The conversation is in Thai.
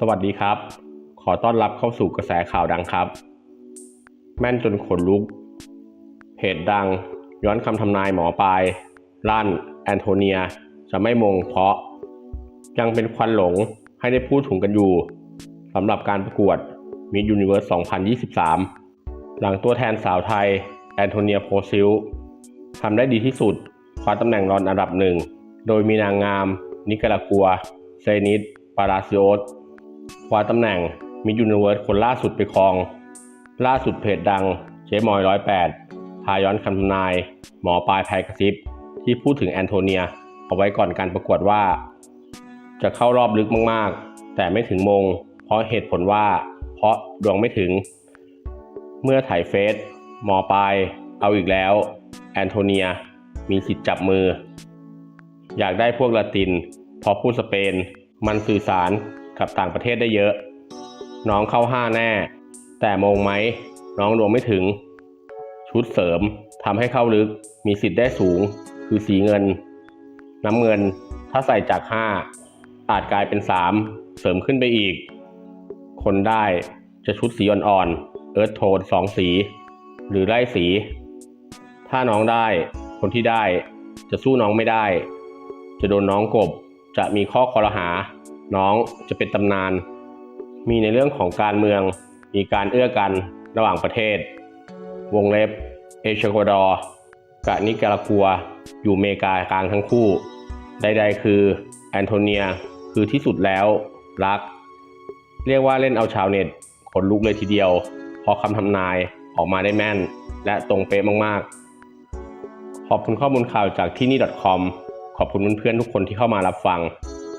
สวัสดีครับ ขอต้อนรับเข้าสู่กระแสข่าวดังครับ แม่นจนขนลุก เพจดัง ย้อนคำทำนายหมอปลายลั่น แอนโทเนีย จะไม่มงเพราะ ยังเป็นควันหลงให้ได้พูดถึงกันอยู่สำหรับการประกวด Miss Universe 2023 หลังตัวแทนสาวไทย แอนโทเนียโพซิลทำได้ดีที่สุดคว้าตำแหน่งรองอันดับหนึ่ง โดยมีนางงาม นิการากัว เซนิสปาราซิโอส คว้าตำแหน่งมิยูนิเวิร์สคนล่าสุดไปครอง ล่าสุดเพจดังเจ๊มอยร้อยแปดพาย้อนคำทำนาย หมอปลายภัยกระซิบ ที่พูดถึงแอนโทเนีย เอาไว้ก่อนการประกวดว่า จะเข้ารอบลึกมากๆ แต่ไม่ถึงมง เพราะเหตุผลว่า เพราะดวงไม่ถึง เมื่อถ่ายเฟซหมอปลายเอาอีกแล้ว แอนโทเนียมีสิทธิ์จับมือ อยากได้พวกละตินพราะพูดสเปน มันสื่อสาร กับต่างประเทศได้เยอะ น้องเข้าห้าแน่ แต่มงไหม น้องดวงไม่ถึง ชุดเสริมทำให้เข้าลึก มีสิทธิ์ได้สูง คือสีเงิน น้ำเงิน ถ้าใส่จากห้าอาจกลายเป็นสามเสริมขึ้นไปอีก คนได้จะชุดสีอ่อนๆ เอิร์ธโทนสองสี หรือไล่สี ถ้าน้องได้ คนที่ได้จะสู้น้องไม่ได้ จะโดนน้องกบ จะมีข้อคอรหา น้องจะเป็นตำนาน มีในเรื่องของการเมือง มีการเอื้อกันระหว่างประเทศ วงเล็บ เอเชโกวาดอร์กับนิการากัว อยู่เมกากลางทั้งคู่ ใดๆคือแอนโทเนียคือที่สุดแล้วรัก เรียกว่าเล่นเอาชาวเน็ตขนลุกเลยทีเดียวพราะคำทำนายออกมาได้แม่น และตรงเป๊ะมากๆ ขอบคุณข้อมูลข่าวจากที่นี่ .com ขอบคุณเพื่อนๆทุกคนที่เข้ามารับฟัง